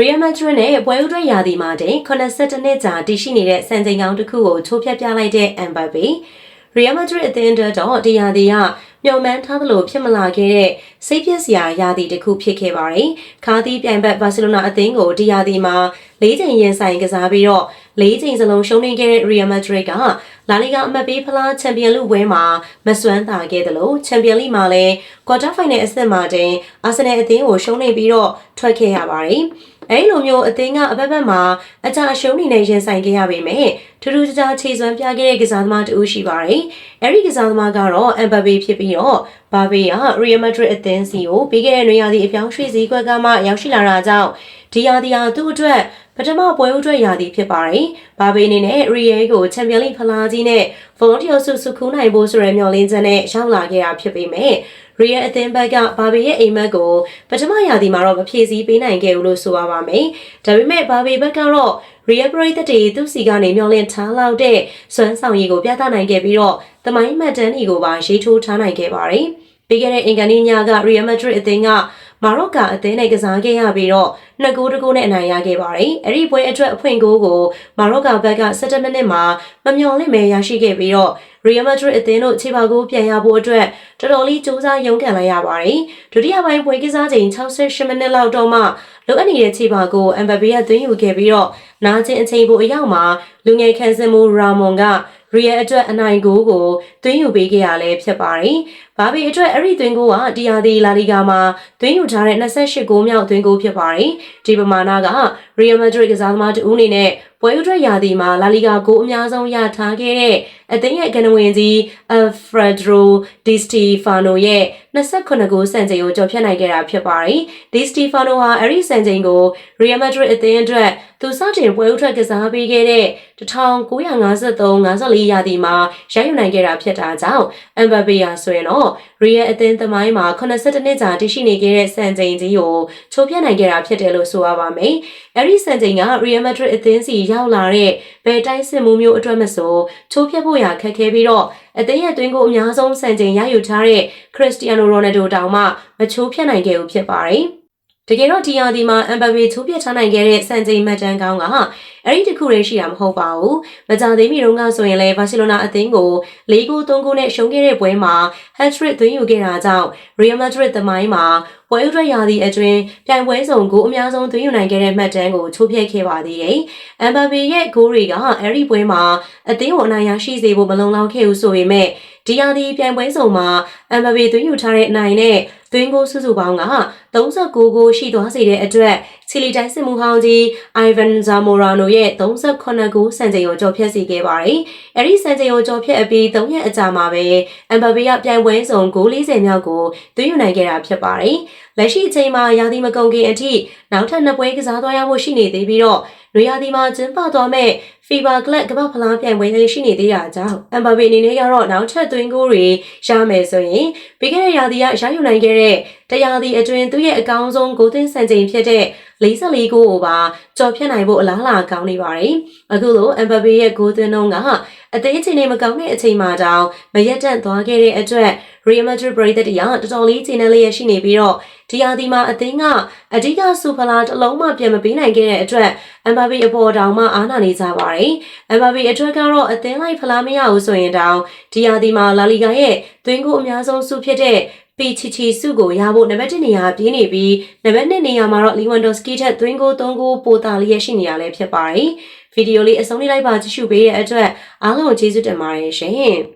ရီယယ်မက်ဒရစ်နဲ့ပွဲဥထွက်ရာသီမှာတင်82နှစ်ကြာတည်ရှိနေတဲ့စံချိန်ကောင်းတစ်ခုကိုချိုးဖျက်ပြလိုက်တဲ့အမ်ဘတ်ပီရီယယ်မက်ဒရစ်အသင်းအတွက်တော့ဒီရာသီကမျှော်မှန်းထားသလိုဖြစ်မလာခဲ့တဲ့စိတ်ပျက်စရာရာသီတစ်ခုဖြစ်ခဲ့ပါတယ်။ခါသီးပြိုင်ဘက်ဘာစီလိုနာအသင်းကိုဒီရာသီမှာ၄ချိန်ရင်ဆိုင်ကစားပြီးတော့၄ချိန်စလုံးရှုံးနေခဲ့တဲ့ရီယယ်မက်ဒရစ်ကလာလီဂါအမတ်ပေးဖလားချန်ပီယံလုပွဲမှာမစွမ်းသာခဲ့တယ်လို့ချန်ပီယံလိမှာလည်းကွာတာဖိုင်နယ်အဆင့်မှာတင်အာဆင်နယ်အသင်းကိုရှုံးနေပြီးတော့ထွက်ခဲ့ရပါတယ်။ အဲဒီလိုမျိုးအသင်းကအဘက်ဘက်မှာအကြအရှုံးနေနဲ့ရင်ဆိုင်ခဲ့ရပေမဲ့ထူးထူးခြားခြားခြေစွမ်းပြခဲ့တဲ့ကစားသမားတူရှိပါတယ်။အဲဒီကစားသမားကတော့အမ်ဘဘေဖြစ်ပြီးတော့ဘာဘေးကရီယယ်မက်ဒရစ်အသင်းစီကိုပြီးခဲ့တဲ့နွေရာသီအပြောင်းရွှေ့စည်းကွက်ကမှရောက်ရှိလာတာကြောင့်ဒီရာသီဟာသူ့အတွက် ပထမပွဲဥထွက်ရာသီဖြစ်ပါတယ်။ဘာဘေးအနေနဲ့ရီယယ်ကိုချန်ပီယံလိဖလားကြီးနဲ့ဗော်တီယိုဆုစုခုနိုင်ဖို့ဆိုရမျှော်လင့်ချက်နဲ့ရောက်လာခဲ့တာဖြစ်ပေမဲ့ရီယယ်အသင်းဘက်ကဘာဘေရဲ့အိမ်မက်ကိုပထမရာသီမှာတော့မဖြည့်ဆည်းပေးနိုင်ခဲ့ဘူးလို့ဆိုပါပါမယ်။ဒါပေမဲ့ဘာဘေဘက်ကတော့ရီယယ်ပရိသတ်တွေသူ့စီကနေမျှော်လင့်ထားလောက်တဲ့စွမ်းဆောင်ရည်ကိုပြသနိုင်ခဲ့ပြီးတော့သမိုင်းမှတ်တမ်းတွေကိုပါရေးထိုးထားနိုင်ခဲ့ပါတယ်။ပြီးခဲ့တဲ့အင်္ဂါနေ့ညကရီယယ်မက်ဒရစ်အသင်းကမာရော့ကာအသင်းနဲ့ကစားခဲ့ရပြီးတော့ နှစ်ဂိုးတဂိုးနဲ့အနိုင်ရခဲ့ပါတယ်။အဲ့ဒီပွဲအတွက်အဖွင့်ဂိုးကိုမာရော့ကာဘက်က17မိနစ်မှာမမျှော်လင့်မဲရရှိခဲ့ပြီးတော့ရီယယ်မက်ဒရစ်အသင်းတို့ခြေပါကိုပြန်ရဖို့အတွက်တော်တော်လေးစူးစမ်းရုန်းကန်လိုက်ရပါတယ်။ဒုတိယပိုင်းပွဲကစားချိန်68မိနစ်လောက်တော့မှလိုအပ်နေတဲ့ခြေပါကိုအမ်ဘဘေကသွင်းယူခဲ့ပြီးတော့နာကျင်အချိန်ပိုအရောက်မှာလူငယ်ခန်းစင်မှုရာမွန်ကရီယယ်အတွက်အနိုင်ဂိုးကိုသွင်းယူပေးခဲ့ရလဲဖြစ်ပါတယ်။ဘာဘီအတွက်အဲ့ဒီသွင်းဂိုးကတီယာဒီလာလီဂါမှာသွင်းယူထားတဲ့28ဂိုးမြောက်သွင်းဂိုးဖြစ်ပါတယ်။ဒီပမာဏကရီယယ်မက်ဒရစ်ကစားသမားတဦးအနေနဲ့ပွဲဥထွက်ရာသီမှာလာလီဂါဂိုးအများဆုံးရထားခဲ့တဲ့အသင်းရဲ့ကနဝင်ကြီးအဖရဒရိုဒီစတီဖာနိုရဲ့28ဂိုးစံချိန်ကိုကျော်ဖြတ်နိုင်ခဲ့တာဖြစ်ပါတယ်။ဒီစတီဖာနိုဟာအဲ့ဒီစံချိန်ကိုရီယယ်မက်ဒရစ်အသင်းအတွက်သူစတင်ပွဲဥထွက်ကစားပေးခဲ့တဲ့1953-54ရာသီမှာရယူနိုင်ခဲ့တာဖြစ်တာကြောင့်အမ်ဘဘေယာဆိုရင်တော့ရီယယ်အသင်းသမိုင်းမှာ82နှစ်ကြာတည်ရှိနေခဲ့တဲ့စံချိန်ကြီးကိုချိုးဖျက်နိုင်ခဲ့တာဖြစ်တယ်လို့ဆိုရပါမယ်။အဲဒီစံချိန်ကရီယယ်မက်ဒရစ်အသင်းစီရောက်လာတဲ့ဘယ်တိုင်းစစ်မှုမျိုးအတွက်မဆိုချိုးဖျက်ဖို့ရခက်ခဲပြီးတော့အသင်းရဲ့သွင်းကိုအများဆုံးစံချိန်ရယူထားတဲ့ခရစ္စတီယာနိုရိုနယ်ဒိုတောင်မှမချိုးဖျက်နိုင်ခဲ့ဘူးဖြစ်ပါတယ်။တကယ်တော့ဒီယာဒီမှာအမ်ဘဘေချိုးပြထားနိုင်ခဲ့တဲ့စံချိန်မှတ်တမ်းကောင်းကအဲ့ဒီတခုတည်းရှိတာမဟုတ်ပါဘူး။မကြသေးမီတုန်းကဆိုရင်လည်းဘာစီလိုနာအသင်းကို၄ဂိုး၃ဂိုးနဲ့ရှုံးခဲ့တဲ့ပွဲမှာဟက်ထရစ်သွင်းယူခဲ့တာကြောင့်ရီယယ်မက်ဒရစ်သမိုင်းမှာ ပွဲဥဒရရာသီအတွင်းပြိုင်ပွဲစုံဂိုးအများဆုံးသွင်းယူနိုင်ခဲ့တဲ့မှတ်တမ်းကိုချိုးဖျက်ခဲ့ပါသေးတယ်။အမ်ဘဘေရဲ့ဂိုးတွေကအဲ့ဒီပွဲမှာအသင်းကိုအနိုင်ရရှိစေဖို့မလုံလောက်ခဲ့ဘူးဆိုပေမဲ့ဒီယာဒီပြိုင်ပွဲစုံမှာအမ်ဘဘေသွင်းယူထားတဲ့အနိုင်နဲ့ သွင်းကိုစုစုပေါင်းက39ကိုရှိသွားစေတဲ့အတွက်ချီလီတိုင်းစစ်မှုဟောင်းကြီးအိုင်ဗန်ဇာမိုရာနိုရဲ့38ကိုစံချိန်ကိုကျော်ဖြတ်စေခဲ့ပါတယ်။အဲဒီစံချိန်ကိုကျော်ဖြတ်အပြီး3ရက်အကြာမှာပဲအမ်ဘဘေကပြိုင်ပွဲစုံဂိုး40မြောက်ကိုသွင်းယူနိုင်ခဲ့တာဖြစ်ပါတယ်။လက်ရှိအချိန်မှာရာသီမကုန်ခင်အထိနောက်ထပ်နှစ်ပွဲကစားသွားရဖို့ရှိနေသေးပြီးတော့ နွေရာသီမှာကျင်းပသွားမဲ့ FIBA Club ကမ္ဘာဖလားပြိုင်ပွဲလေးရှိနေသေးတာကြောင့်အမ်ဘာဘေအနေနဲ့ကတော့နောက်ထပ်သွင်းကိုတွေရမယ်ဆိုရင်ပြီးခဲ့တဲ့ရာသီကရယူနိုင်ခဲ့တဲ့တရားသီအတွင်းသူ့ရဲ့အကောင်းဆုံးဂိုးသွင်းစံချိန်ဖြစ်တဲ့44ဂိုးကိုပါကျော်ဖြတ်နိုင်ဖို့အလားအလာကောင်းနေပါတယ်။အခုလိုအမ်ဘာဘေရဲ့ဂိုးသွင်းနှုန်းက အသေးချိန်နဲ့မကောင်းတဲ့အချိန်မှတောင်မရက်တန့်သွားခဲ့တဲ့အတွက် Real Madrid ပရိသတ်တွေကတော်တော်လေးချိန်နဲ့လေးရရှိနေပြီးတော့ဒီယာဒီမှာအသင်းကအဓိကစူဖလာတစ်လုံးမှပြန်မပေးနိုင်ခဲ့တဲ့အတွက်အမ်ဘာဘီအပေါ်တောင်မှအားနာနေကြပါတယ်။အမ်ဘာဘီအတွက်ကတော့အသင်းလိုက်ဖလားမရဘူးဆိုရင်တောင်ဒီယာဒီမှာလာလီဂါရဲ့သွင်းကိုအများဆုံးစုဖြစ်တဲ့ ပီချီချီစုကိုရဖို့နံပါတ်1နေရာပြင်းနေပြီးနံပါတ်2နေရာမှာတော့လီဝန်ဒိုစကီထက်သွင်းကို3ကိုပိုတာလေးရရှိနေရလဲဖြစ်ပါတယ်။ဗီဒီယိုလေးအဆုံးလေးလိုက်ပါကြည့်ရှုပေးတဲ့အတွက်အားလုံးကျေးဇူးတင်ပါတယ်ရှင်။